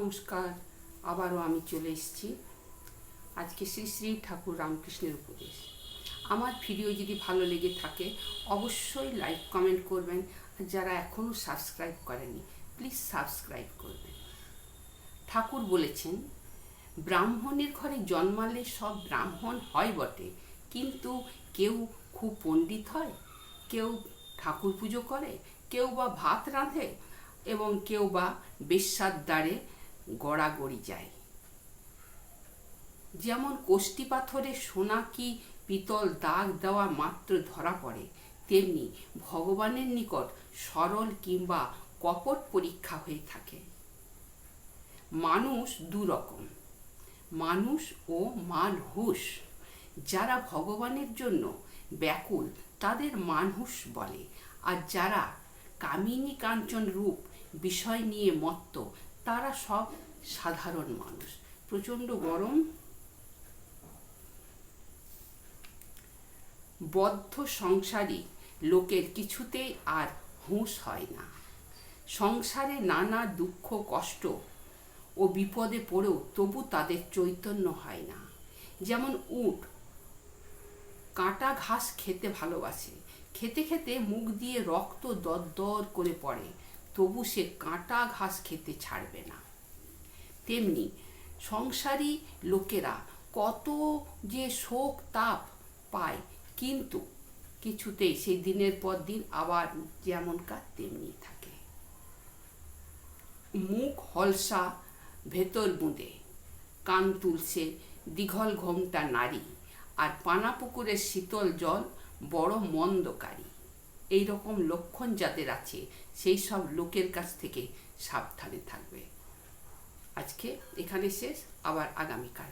নমস্কার, আবারও আমি চলে এসেছি। আজকে শ্রী শ্রী ঠাকুর রামকৃষ্ণের উপদেশ। আমার ভিডিও যদি ভালো লেগে থাকে, অবশ্যই লাইক, কমেন্ট করবেন। আর যারা এখনও সাবস্ক্রাইব করেনি প্লিজ সাবস্ক্রাইব করবেন। ঠাকুর বলেছেন, ব্রাহ্মণের ঘরে জন্মালে সব ব্রাহ্মণ হয় বটে, কিন্তু কেউ খুব পণ্ডিত হয়, কেউ ঠাকুর পুজো করে, কেউ বা ভাত রাঁধে এবং কেউ বা বেশ্যার দ্বারে গড়াগড়ি যায়। যেমন কোষ্টি পাথরে সোনা কি পিতল দাগ দেওয়া মাত্র ধরা পড়ে, তেমনি ভগবানের নিকট সরল কিংবা কপট পরীক্ষা হয়ে থাকে। মানুষ দু রকম মানুষ ও মানহুস যারা ভগবানের জন্য ব্যাকুল, তাদের মানহুস বলে। আর যারা কামিনী কাঞ্চন রূপ বিষয় নিয়ে মত্ত তারা সব সাধারণ মানুষ। প্রচণ্ড গরম। বদ্ধ সংসারী লোকের কিছুতেই আর হুঁশ হয় না। সংসারে নানা দুঃখ, কষ্ট ও বিপদে পড়েও তবু তাদের চৈতন্য হয় না। যেমন উট, কাঁটা ঘাস খেতে ভালোবাসে। খেতে খেতে মুখ দিয়ে রক্ত দরদর করে পড়ে। তবু সে কাঁটা ঘাস খেতে ছাড়বে না। তেমনি সংসারী লোকেরা কত যে শোক তাপ পায়, কিন্তু কিছুতেই সেই দিনের পর দিন আবার যেমনকার তেমনি থাকে। মুখ হলসা, ভেতর বুঁদে, কান তুলছে দীঘল ঘোমটা নারী, আর পানা পুকুরের শীতল জল বড় মন্দকারী। এই রকম লক্ষণ যাদের আছে, সেই সব লোকের কাছ থেকে সাবধানে থাকবে। আজকে এখানে শেষ, আবার আগামীকাল।